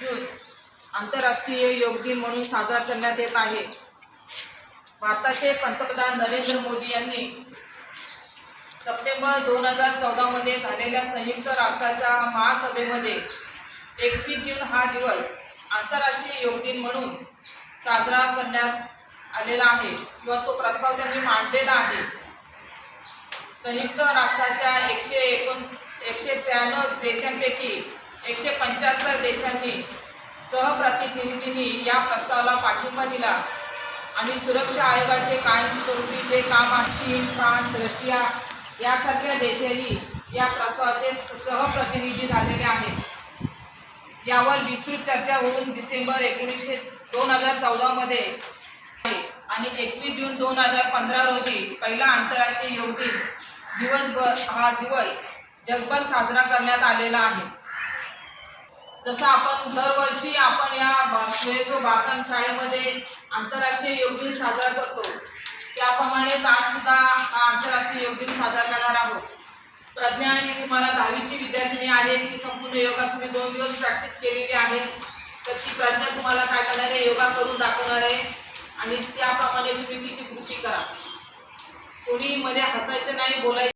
जून. आंतरराष्ट्रीय योग दिन म्हणून साजरा करण्यात येत आहे. भारताचे पंतप्रधान नरेंद्र मोदी यांनी सप्टेंबर दोन हजार चौदामध्ये झालेल्या संयुक्त राष्ट्राच्या महासभेमध्ये एकवीस जून हा दिवस आंतरराष्ट्रीय योग दिन म्हणून साजरा करण्यात आलेला आहे किंवा तो प्रस्ताव त्यांनी मांडलेला आहे. संयुक्त राष्ट्राच्या एकशे एकोण एकशे त्र्याण्णव देशांपैकी एकशे पंच्याहत्तर देशांनी सहप्रतिनिधींनी या प्रस्तावाला पाठिंबा दिला. आणि सुरक्षा आयोगाचे कायमस्वरूपी जे काम आहे चीन फ्रान्स रशिया यासारख्या देशही या प्रस्तावाचे सहप्रतिनिधी झालेले आहेत. यावर विस्तृत चर्चा होऊन डिसेंबर एकोणीसशे दोन हजार चौदामध्ये आणि एकवीस जून दोन हजार पंधरा रोजी पहिला आंतरराष्ट्रीय योग दिन दिवसभर हा दिवस जगभर साजरा करण्यात आलेला आहे. जसं आपण दरवर्षी आपण या भा- बातन शाळेमध्ये आंतरराष्ट्रीय योग दिन साजरा करतो त्याप्रमाणेच आज सुद्धा हा आंतरराष्ट्रीय योग दिन साजरा करणार आहोत. प्रज्ञा ही तुम्हाला दहावीची विद्यार्थिनी आहे ती संपूर्ण योगा तुम्ही दोन दिवस प्रॅक्टिस केलेली आहे. तर ती प्रज्ञा तुम्हाला काय करणार आहे? योगा करून दाखवणार आहे. आणि त्याप्रमाणे तुम्ही तिची कृती करा. कोणी मध्ये हसायचं नाही बोलायचं